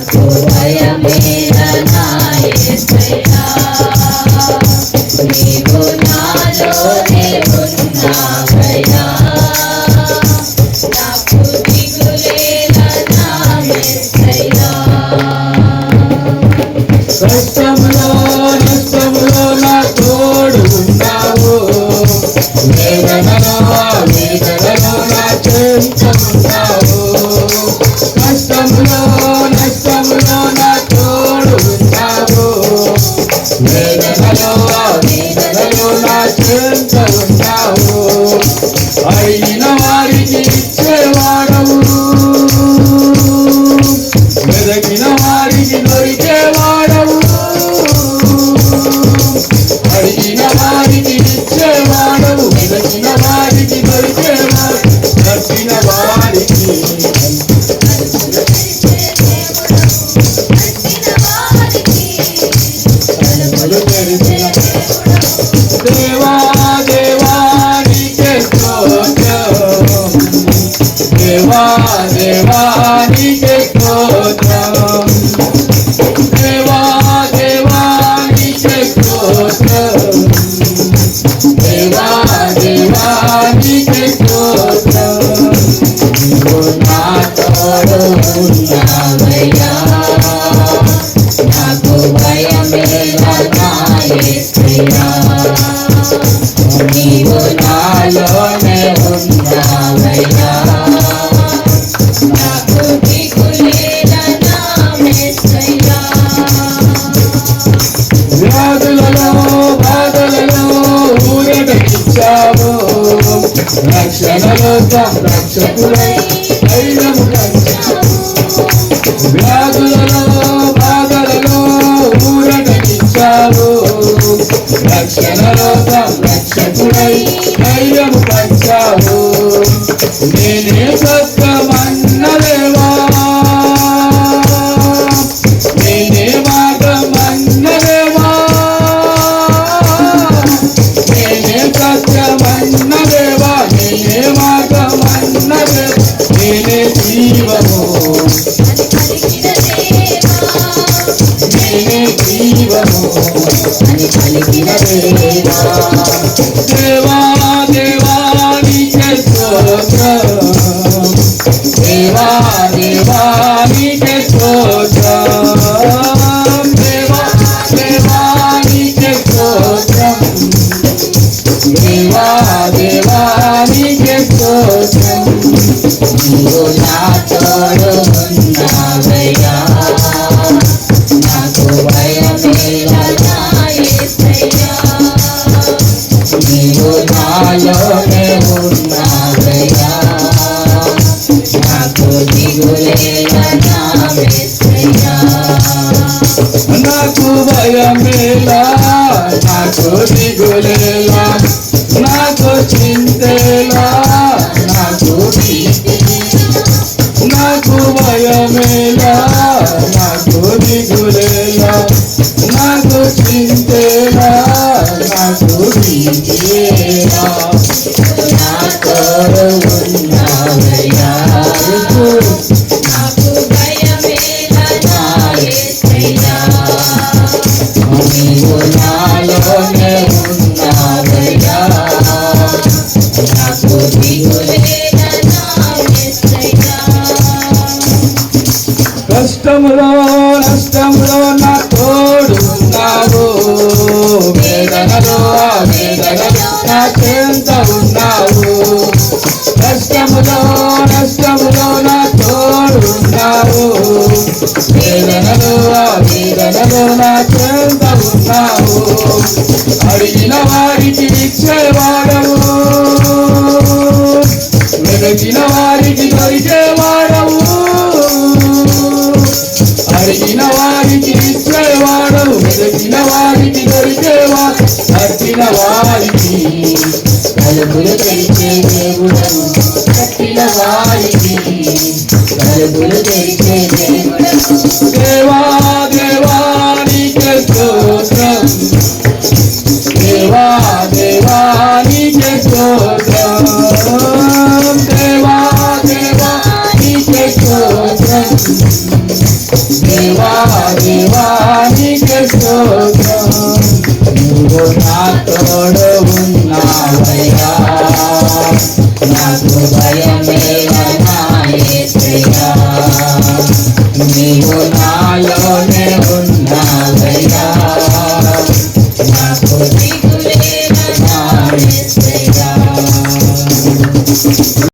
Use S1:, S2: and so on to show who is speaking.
S1: Soya me. వారికి ఇచ్చేవాడవు వెదకిన వారికి దొరికేవాడు కట్టిన వారికి దేవా దేవానికే దేవా దేవానికే స్తోత్రం. ఊరటకిచ్చావు రక్షణలో సంరక్షకులై ధైర్యము
S2: అని పలికిన దేవా
S1: దేవా దేవానికే స్తోత్రం దేవా దేవానికే స్తోత్రం దేవా స్తోత్రం దేవా స్తోత్రం
S2: నీవు నా తోడు నాకు
S1: భయమేలా నాకు దిగులేలా నాకు చింతేలా నాకు నాకు భయమేలా నాకు దిగులేలా నాకు చింతేలా నాకు
S2: దిగులేలా. నాకు దిగులేలనా
S1: వేదనలో ఆ వేదనలో నా చెంత ఉన్నావు అడిగిన వారికి ఇచ్చేవాడవు వెదకిన వారికి దొరికేవాడవు అడిగిన వారికి ఇచ్చేవాడవు వెదకిన వారికి దొరికేవాడు తట్టిన వారికి
S2: తలుపులు తెరిచే దేవుడవు. కట్టిన వారికి తలుపులు
S1: దేవా దేవానికే స్తోత్రం నువ్వు నా తోడు ఉన్నావయ్యా.